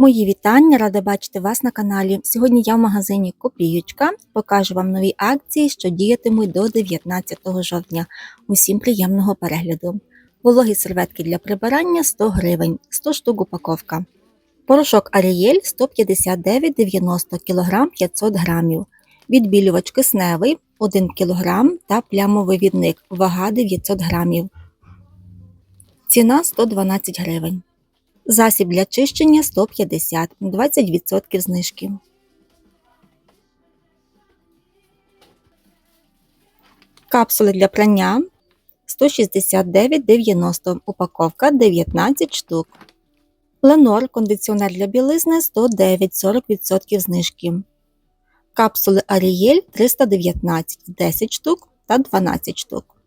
Мої вітання, рада бачити вас на каналі. Сьогодні я в магазині Копіючка. Покажу вам нові акції, що діятимуть до 19 жовтня. Усім приємного перегляду. Вологі серветки для прибирання 100 гривень, 100 штук упаковка. Порошок Арієль 159,90 кг 500 грамів. Відбілювач кисневий 1 кг та плямовий відник, вага 900 грамів. Ціна 112 гривень. Засіб для чищення 150, 20% знижки. Капсули для прання 169,90, упаковка 19 штук. Ленор кондиціонер для білизни 109, 40% знижки. Капсули Арієль 319, 10 штук та 12 штук.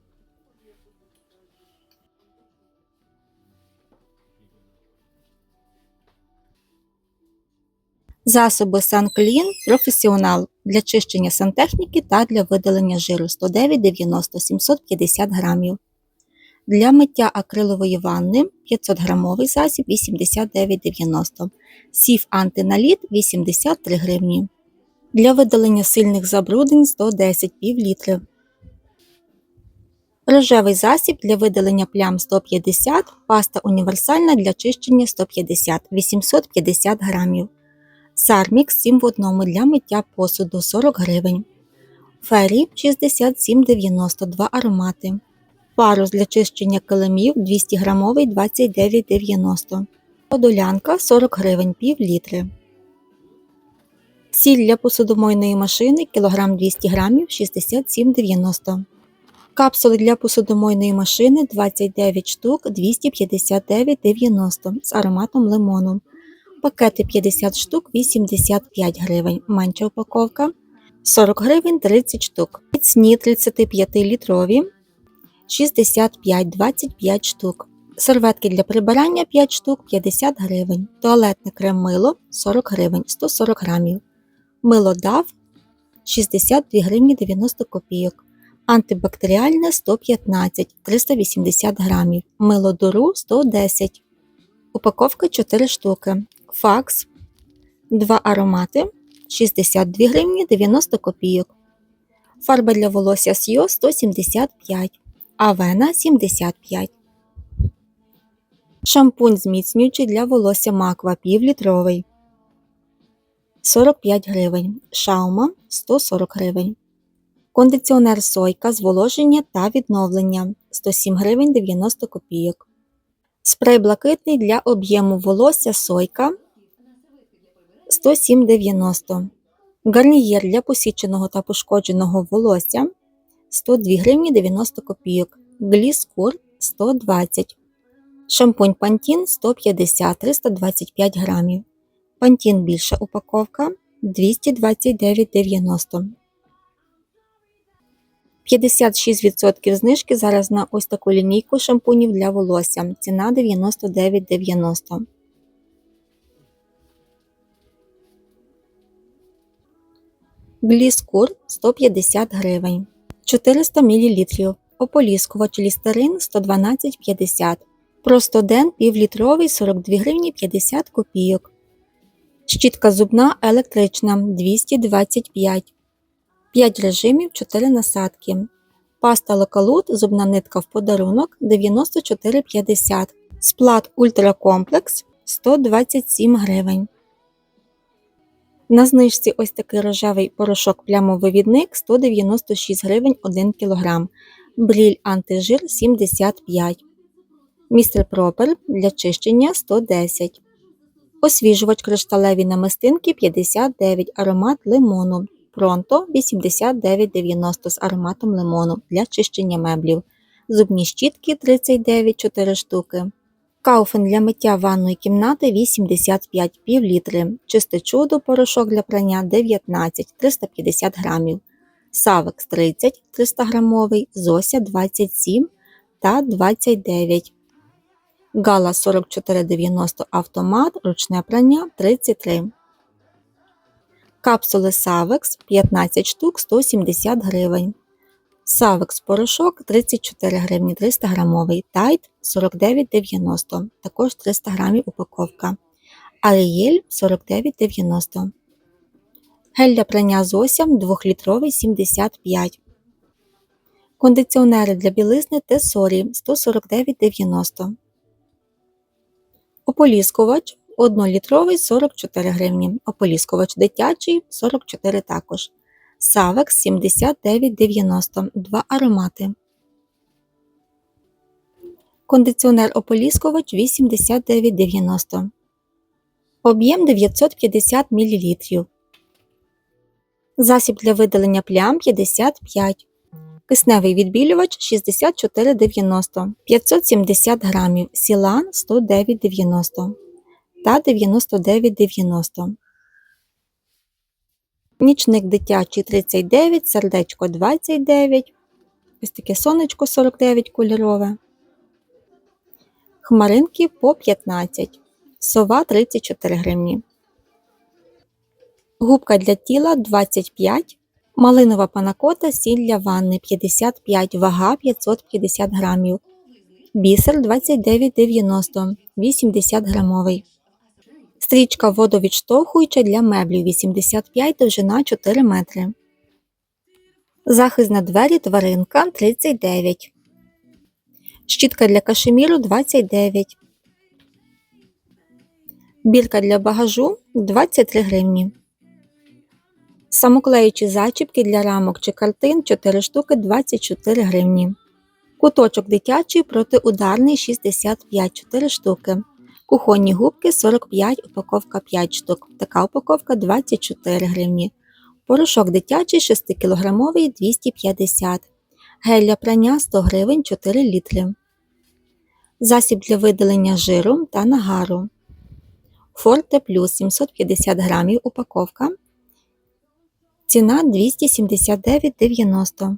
Засоби SunClean професіонал для чищення сантехніки та для видалення жиру 109,90 750 грамів. Для миття акрилової ванни 500 грамовий засіб 89,90 Сів антиналіт 83 гривні. Для видалення сильних забруднень 110 пів літри. Рожевий засіб для видалення плям 150, паста універсальна для чищення 150 850 грамів. Сармікс 7 в одному для миття посуду 40 гривень. Фері 67,92 аромати. Парус для чищення килимів 200 грамовий 29,90. Подолянка 40 гривень пів літри. Сіль для посудомойної машини кілограм 200 грамів 67,90. Капсули для посудомойної машини 29 штук 259,90 з ароматом лимону. Пакети 50 штук 85 гривень. Менша упаковка 40 гривень 30 штук. Міцні 35-літрові 65-25 штук. Серветки для прибирання 5 штук 50 гривень. Туалетне крем мило 40 гривень 140 грамів. Мило дав 62 гривні 90 копійок. Антибактеріальне 115 380 грамів. Мило дуру 110. Упаковка 4 штуки. Факс 2 аромати 62 гривні 90 копійок. Фарба для волосся Сйо 175, Авена 75. Шампунь зміцнюючий для волосся Маква півлітровий 45 гривень. Шаума 140 гривень. Кондиціонер Сойка зволоження та відновлення 107 гривень 90 копійок. Спрей блакитний для об'єму волосся Сойка 107,90. Гарнієр для посіченого та пошкодженого волосся 102 гривні 90 копійок. Гліскур 120. Шампунь Пантін 150 325 грамів. Пантін більша упаковка 229,90. 56% знижки зараз на ось таку лінійку шампунів для волосся. Ціна 99,90. Гліскур 150 гривень. 400 мл. Ополіскувач лістерин 112,50 Простоден півлітровий 42 гривні 50 копійок. Щітка зубна електрична 225 5 режимів 4 насадки. Паста локалут зубна нитка в подарунок 94,50 Сплат ультракомплекс 127 гривень. На знижці ось такий рожевий порошок плямовивідник 196 гривень 1 кг. Бріль антижир 75 Містер Пропер для чищення 110 Освіжувач кришталеві намистинки 59 аромат лимону. Пронто 89,90 з ароматом лимону для чищення меблів. Зубні щітки 39 4 штуки. Кауфен для миття ванної кімнати 85 пів літри. Чисте чудо порошок для прання 19 350 грамів. Савекс 30 300 грамовий, Зося 27 та 29. Гала 44,90 автомат, ручне прання 33. Капсули Савекс 15 штук 170 гривень. Савекс порошок 34 гривні 300 грамовий. Тайт 49,90, також 300 грамів упаковка. Арієль 49,90. Гель для прання з осям 2-літровий 75. Кондиціонери для білизни Тесорі 149,90. Ополіскувач 1-літровий 44 гривні. Ополіскувач дитячий 44 також. Савекс 79,90. Два аромати. Кондиціонер ополіскувач 89,90. Об'єм 950 мл. Засіб для видалення плям 55. Кисневий відбілювач 64,90. 570 грамів. Сілан 109,90 та 99,90. Нічник дитячий 39, сердечко 29. Ось таке сонечко 49 кольорове. Хмаринки по 15. Сова 34 гривні. Губка для тіла 25. Малинова панакота сіль для ванни 55, вага 550 грамів. Бісер 29,90, 80 грамовий. Стрічка водовідштовхуюча для меблів 85, довжина 4 метри. Захист на двері тваринка 39. Щітка для кашеміру 29. Бірка для багажу 23 гривні. Самоклеючі зачіпки для рамок чи картин 4 штуки 24 гривні. Куточок дитячий протиударний 65 4 штуки. Кухонні губки 45, упаковка 5 штук. Така упаковка 24 гривні. Порошок дитячий 6 кілограмовий 250 Гель для прання 100 гривень 4 літри. Засіб для видалення жиру та нагару. Форте плюс 750 грамів упаковка. Ціна 279,90.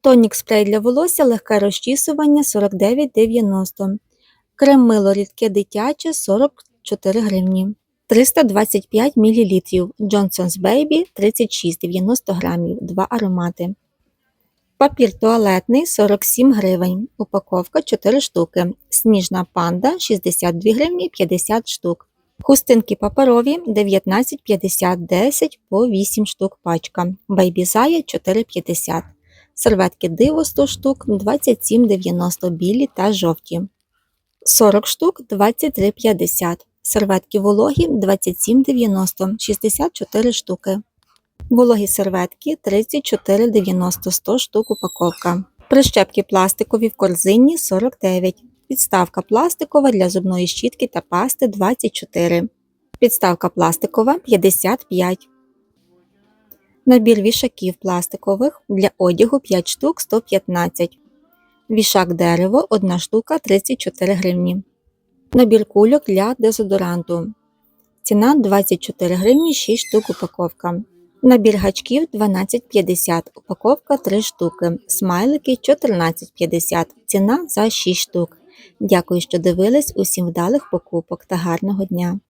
Тонік спрей для волосся легке розчісування 49,90. Крем мило рідке дитяче 44 гривні. 325 мл. Johnson's Baby 36,90 грамів. Два аромати. Папір туалетний 47 гривень. Упаковка 4 штуки. Сніжна панда 62 гривні 50 штук. Хустинки паперові 19,50 10 по 8 штук пачка. Байбізая 4,50. Серветки диво 100 штук 27,90 білі та жовті. 40 штук 23,50. Серветки вологі 27,90 64 штуки. Вологі серветки 34,90 100 штук упаковка. Прищепки пластикові в корзині 49. Підставка пластикова для зубної щітки та пасти 24. Підставка пластикова 55. Набір вішаків пластикових для одягу 5 штук 115. Вішак дерево 1 штука 34 гривні. Набір кульок для дезодоранту. Ціна 24 гривні 6 штук упаковка. Набір гачків 12,50, упаковка 3 штуки. Смайлики 14,50. Ціна за 6 штук. Дякую, що дивились. Усім вдалих покупок та гарного дня!